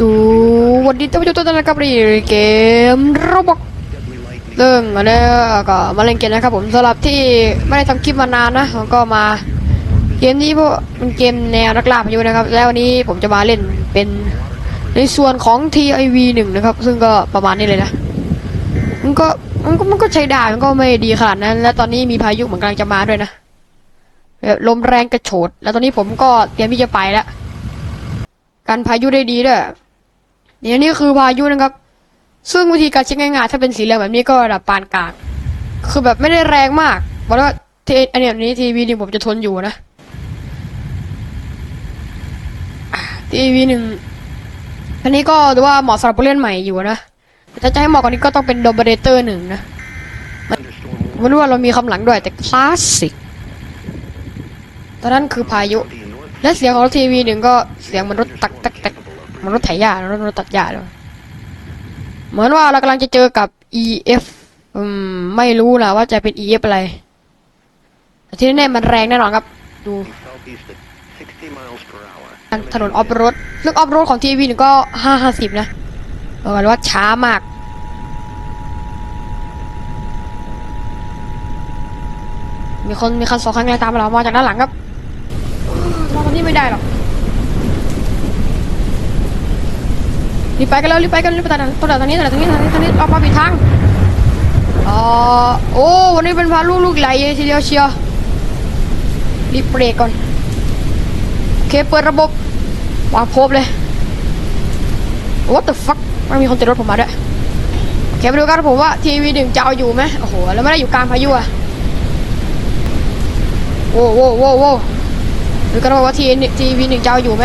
สวัสดีท่านผู้ชมทุกท่านนะครับในเกมโรบอกเรื่องอันนี้ก็มาเล่นเกมนะครับผมสำหรับที่ไม่ได้ทำคลิปมานานนะก็มาเกมนี้เพราะมันเกมแนวนักล่าพายุนะครับ แล้ววันนี้ผมจะมาเล่นเป็นในส่วนของ TIV 1นะครับ ซึ่งก็ประมาณนี้เลยนะมันก็มันก็มันก็ใช้ได้มันก็ไม่ดีขนาดนั้นและตอนนี้มีพายุเหมือนกำลังจะมาด้วยนะลมแรงกระโชดแล้วตอนนี้ผมก็เตรียมที่จะไปแล้วกันพายุได้ดีด้วย นี่ยนี่คือพายุนะครับ ซึ่งวิธีการเช็คง่ายๆถ้าเป็นสีเหลืองแบบนี้ก็ระดับปานกลาง คือแบบไม่ได้แรงมากบอกว่าเทอันเนี้ยนี้ทีวีนี่ผมจะทนอยู่นะทีวีหนึ่งอันนี้ก็ถือว่าเหมาะสำหรับผู้เล่นใหม่อยู่นะถ้าจะให้เหมาะกว่านี้ก็ต้องเป็นโดมเบเรเตอร์หนึ่งนะไม่รู้ว่าเรามีคำหลังด้วยแต่คลาสสิกตอนนั้นคือพายุ และเสียงของทีวีหนึ่งก็เสียงมันรถตักตักตัก มันรถไถหญ้ารถรถตัดหญ้าเลยเหมือนว่าเรากำลังจะเจอกับ EF อืมไม่รู้นะว่าจะเป็น EF อะไรแต่ที่แน่ๆมันแรงแน่นอนครับ ดูถนนออฟโรดซึ่งออฟโรดของทีวีหนึ่ก็ห้าห้าสิบนะเออว่าช้ามากมีคนมีคันสองคันกำลังตามเรามาจากด้านหลังครับมาตอนนี้ไม่ได้หรอก รีบไปกันแล้วรีบไปกันรีบไปตัดตัวตัดตรงนี้ตัดตรงนี้ตัดตรงนี้ออกมาผิดทางอ๋อโอ้วันนี้เป็นพาลูกลูกไหลเลยทีเดียวเชียวรีบเบรกก่อนโอเคเปิดระบบวางโพบเลย what the fuck มันมีคนติดรถผมมาด้วยโอเคไปดูกันผมว่าทีวีหนึ่งจะเอาอยู่ไหมโอ้โหแล้วไม่ได้อยู่กลางพายุอะโว้โว้โว้โว้ดูกันว่าทีทีวีหนึ่งจะเอาอยู่ไหม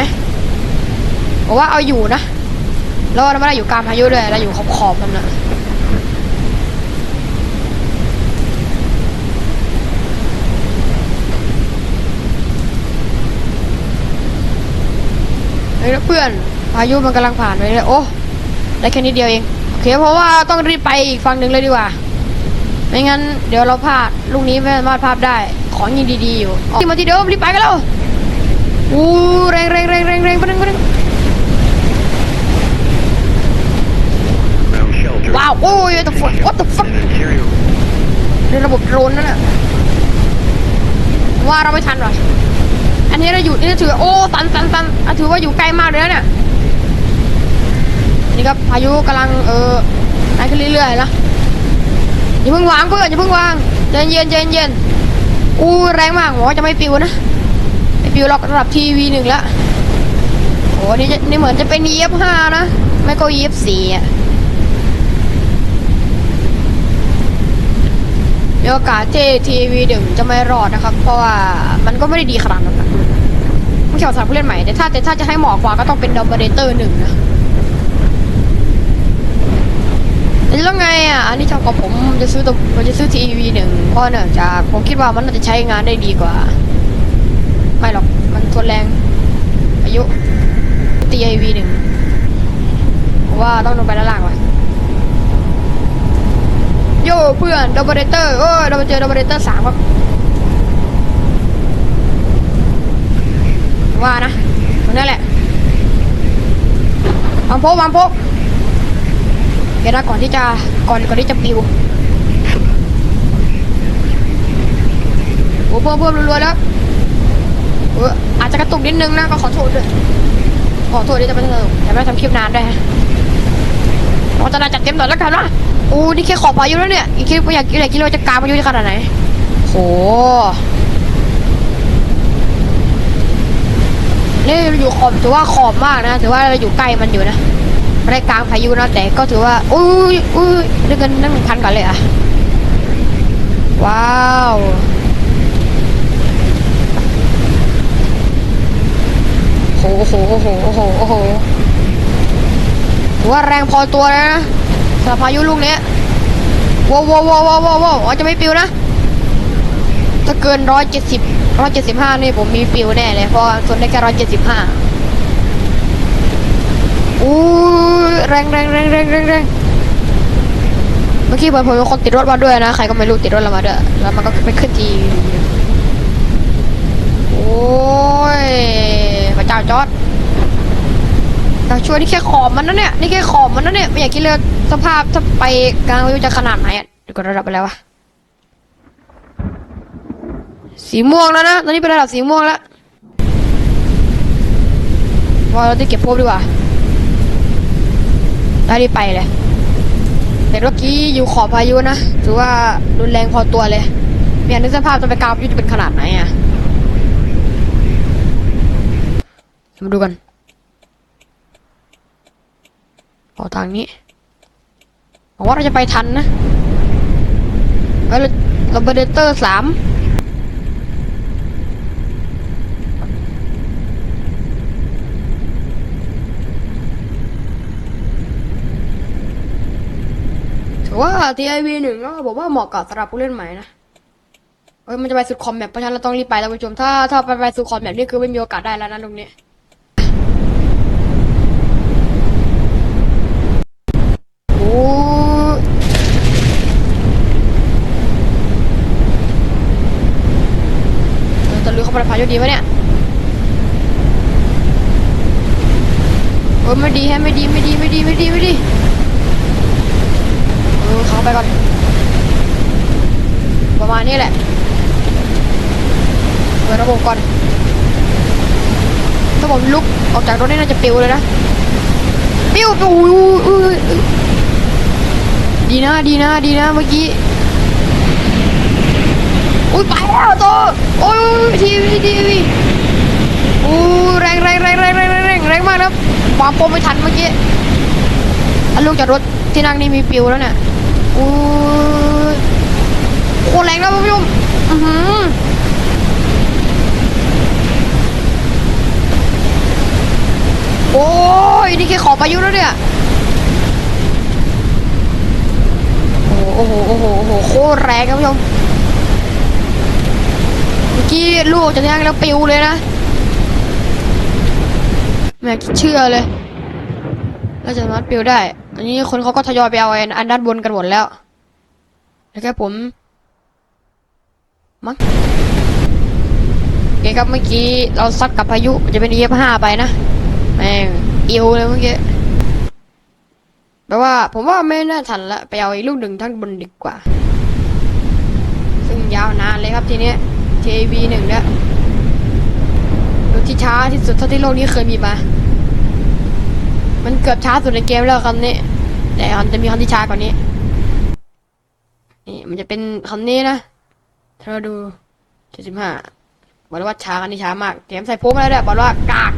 บอกว่าเอาอยู่นะ แล้วเราไม่ได้อยู่กลางพายุด้วยเราอยู่ขอบขอบๆมันนะเฮ้ยเพื่อนพายุมันกำลังผ่านไปเลยโอ้ได้แค่นิดเดียวเองโอเคเพราะว่าต้องรีบไปอีกฝั่งหนึ่งเลยดีกว่า ไม่งั้นเดี๋ยวเราพลาดลูกนี้ไม่สามารถพลาดได้ ของยิงดีๆอยู่ที่มาที่เดิมรีบไปกันแล้วอู้แรงแรงแรงแรงแรงไปนึงไปนึง Found shelter ว้าวโอ้ย what the fuck what the fuck in an interior ในระบบโดรนนั่นแหละว่าเราไม่ทันหรออันนี้เราอยู่นี่ถือโอ้ตันตันตันถือว่าอยู่ใกล้มากเลยนะเนี่ยนี่ครับพายุกำลังเออไปขึ้นเรื่อยๆนะอย่าเพิ่งวางเพื่อนอย่าเพิ่งวางใจเย็นใจเย็นอู้แรงมากหมอจะไม่ปิวนะไม่ปิวหรอกระดับทีวีหนึ่งล้วโอ้นี่จะนี่เหมือนจะเป็น EF5 นะ ไม่ก็ EF4 อะ มีโอกาสที่ทีวีหนึ่งจะไม่รอดนะครับ เพราะว่ามันก็ไม่ได้ดีขนาดนั้นนะไม่ใช่สำหรับผู้เล่นใหม่แต่ถ้าแต่ถ้าจะให้เหมาะกว่าก็ต้องเป็นดอมเบเรเตอร์หนึ่งนะแล้วไงอะอันนี้ชอบกับผมจะซื้อตัวผมจะซื้อทีวีหนึ่งเพราะเนื่องจากผมคิดว่ามันน่าจะใช้งานได้ดีกว่า ไม่หรอกมันทนแรง อายุทีวีหนึ่งว่าต้องลงไปด้านล่างว่ะ โย่เพื่อนดับเบิลเตอร์โอ้เราไปเจอดับเบิลเตอร์สามครับ ว่านะตรงนี้แหละวางโพกวางโพกเดี๋ยวนะก่อนที่จะก่อนก่อนที่จะปิวโอ้เพิ่มเพิ่มรัวๆแล้วเอออาจจะกระตุกนิดนึงนะก็ขอโทษด้วยขอโทษที่จะไม่ทำจะไม่ทำคลิปนานด้วยฮะ เราจะน่าจัดเต็มหน่อยแล้วกันนะอู้นี่แค่ขอบพายุแล้วเนี่ย อีกคิดอยากอยากคิดว่าจะกลางพายุจะขนาดไหนโหนี่อยู่ขอบถือว่าขอบมากนะถือว่าเราอยู่ใกล้มันอยู่นะไม่ได้กลางพายุนะแต่ก็ถือว่าอุ้ยอุ้ยได้เงินนั่งหนึ่งพันก่อนเลยอะว้าวโหโหโหโหโห ว่าแรงพอตัวแล้วนะสำหรับพายุลูกนี้ว้าวว้าวว้าวว้าวว้าวว้าวอ๋อจะไม่ปิวนะ ถ้าเกินร้อยเจ็ดสิบร้อยเจ็ดสิบห้านี่ผมมีปิวแน่เลยเพราะว่าทนได้แค่ร้อยเจ็ดสิบห้าอู้แรงแรงแรงแรงแรงแรงเมื่อกี้เหมือนผมมีคนติดรถมาด้วยนะใครก็ไม่รู้ติดรถเรามาด้วยแล้วมันก็ไปขึ้นทีโอ้ยพระเจ้าจอด อยาช่วยนี่แค่ขอบมันนะเนี่ยนี่แค่ขอบมันนะเนี่ยไม่อยากคิดเลยสภาพถ้าไปกลางวิวจะขนาดไหนอะเดี๋ยวกดระดับไปแล้ววะสีม่วงแล้วนะตอนนี้เป็นระดับสีม่วงแล้วว่าเราจะเก็บพบดีกว่าได้รีบไปเลยแต่เมื่อกี้อยู่ขอบพายุนะถือว่ารุนแรงพอตัวเลยเมียนึกสภาพตอนไปกลางวิวจะเป็นขนาดไหนอะมาดูกัน ออทางนี้หวังว่าเราจะไปทันนะแล้วเราเบเดเตอร์สามถือว่า TIV หนึ่งก็บอกว่าเหมาะกับสำหรับผู้เล่นใหม่นะเอ้ยมันจะไปสุดคอมแมปเพราะฉะนั้นเราต้องรีบไปแล้วผู้ชมถ้าถ้าไปไปสุดคอมแมปนี่คือไม่มีโอกาสได้แล้วนะตรงนี้ เออจะลือเข้าไปพายุดีปะเนี่ยเออไม่ดีแฮะไม่ดีไม่ดีไม่ดีไม่ดีไม่ดีเออเข้าไปก่อน ประมาณนี้แหละเปิดระบบก่อนถ้าผมลุกออกจากรถนี่น่าจะปิวเลยนะ ปิวโอ้ย ดีนะดีนะดีนะเมื่อกี้อุ้ยไปแล้วตัวโอ้ยทีวีทีวีอู้แรงแรงแรงแรงแรงแรงแรงแรงมากนะวางโปมไม่ทันเมื่อกี้อันลงจากรถที่นั่งนี่มีปิวแล้วเนี่ยอู้โคตรแรงนะคุณผู้ชมอือหือโอ้ยนี่แค่ขอบพายุแล้วเนี่ย โอ้โห โอ้โห โอ้โห โคตรแรงครับผู้ชม เมื่อกี้ลูกจะย่างแล้วปิวเลยนะแม่เชื่อเลยแล้วจะสามารถปิวได้ อันนี้คนเขาก็ทยอยไปเอาไอ้อันด้านบนกันหมดแล้ว แล้วแค่ผม มั้งโอเคครับเมื่อกี้เราซัดกับพายุ จะเป็น EF5 ไปนะ แม่งอิวเลยเมื่อกี้ แปลว่าผมว่าไม่น่าทันละไปเอาอีกลูกหนึ่งทั้งบนดีกว่า ซึ่งยาวนานเลยครับทีเนี้ย TV หนึ่งเนี่ยรถที่ช้าที่สุดเท่าที่โลกนี้เคยมีมา มันเกือบช้าสุดในเกมแล้วคันนี้ แต่มันจะมีคันที่ช้ากว่านี้ นี่มันจะเป็นคันนี้นะ ถ้าเราดูเจ็ดสิบห้าบอกเลยว่าช้าคันนี้ช้ามากแถมใส่โพกมาแล้วด้วยบอกว่ากาก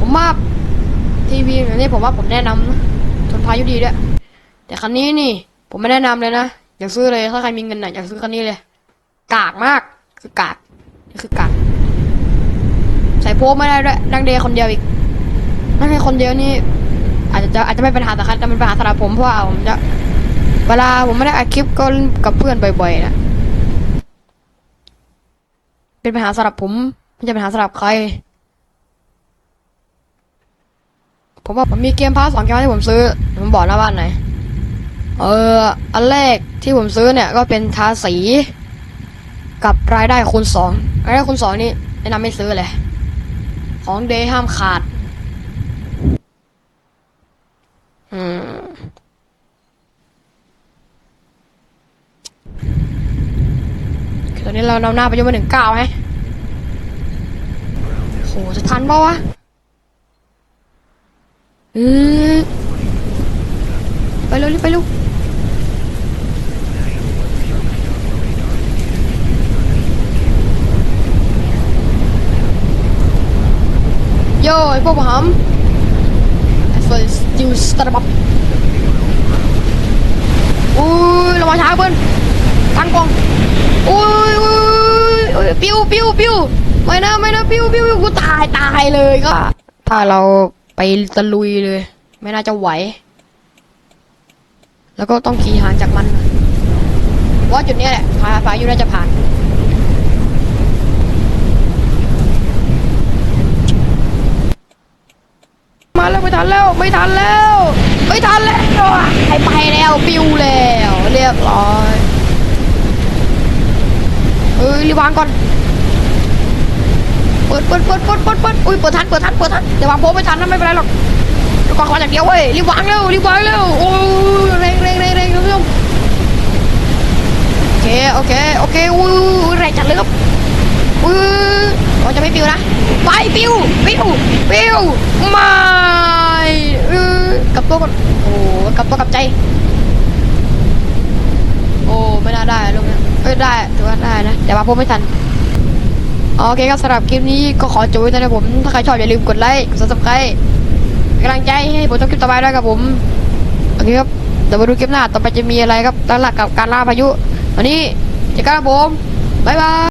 ผมว่าทีวีอันนี้ผมว่าผมแนะนำนะ ทนพายุดีด้วย แต่คันนี้นี่ ผมไม่แนะนำเลยนะ อย่าซื้อเลย ถ้าใครมีเงินน่ะอย่าซื้อคันนี้เลย กากมาก คือกากนี่คือกากใส่โพไม่ได้ด้วยนั่งเดย์คนเดียวอีก นั่งแค่คนเดียวนี่ อาจจะอาจจะไม่เป็นปัญหาสำคัญแต่เป็นปัญหาสำหรับผมเพราะว่าผมจะ เวลาผมไม่ได้อัดคลิปก็กับเพื่อนบ่อยๆนะ เป็นปัญหาสำหรับผมไม่ใช่ปัญหาสำหรับใคร ผมว่าผมมีเกมพาสองเกมที่ผมซื้อ ผมบอกหนะว่าอันไหนเออ อันแรกที่ผมซื้อเนี่ยก็เป็นทาสี กับรายได้คูณสองรายได้คูณสองนี่แนะนำไม่ซื้อเลย ของเดย์ห้ามขาด อืมตอนนี้เรานำหน้าไปยังมาถึงเก้าไหมโหจะทันเปล่าวะ เออไปเร็วรีบไปเร็วโย่ไอพวกผมไอ้เฟิร์สติวสตาร์บัคอุ้ยระวังช้าเพื่อนตั้งกองอุ้ยอุ้ยอุ้ยปิ้วปิ้วปิ้วไม่นะไม่นะปิ้วปิ้วปิ้วกูตายตายเลยก็ ถ้าเรา ไปตะลุยเลย ไม่น่าจะไหว แล้วก็ต้องขี่ห่างจากมันว่าจุดนี้แหละพาพายุน่าจะผ่าน มาแล้วไม่ทันแล้วไม่ทันแล้วไม่ทันแล้วไปไปแล้วปิวแล้ว เรียบร้อยเอ้ยรีวางก่อน เปิดเปิดเปิดเปิดเปิดเปิดอุ้ยเปิดทันเปิดทันเปิดทันแต่วางโพไม่ทันนะไม่เป็นไรหรอกกกอกขวาอย่างเดียวเว้ยรีบวางเร็วรีบวางเร็วโอ้ยแรงแรงแรงแรงคุณผู้ชมโอเคโอเคโอเคอู้ยแรงจัดเลยครับอู้ยเราจะไม่ปิวนะไปปิวปิวปิวม่เออกลับตัวก่อนโอ้กลับตัวกลับใจโอ้ไม่น่าได้ลูกนี้เอ้ยได้ถือว่าได้นะแต่ว่าผมไม่ทัน โอเคครับสำหรับคลิปนี้ก็ขอจบไว้เท่านี้ครับผม ถ้าใครชอบอย่าลืมกดไลค์ กดซับสไครต์กำลังใจให้ผมทำคลิปต่อไปด้วยครับผม โอเคครับเดี๋ยวมาดูคลิปหน้าต่อไปจะมีอะไรครับตั้งหลักกับการล่าพายุ วันนี้เจอกันครับผม บ๊ายบาย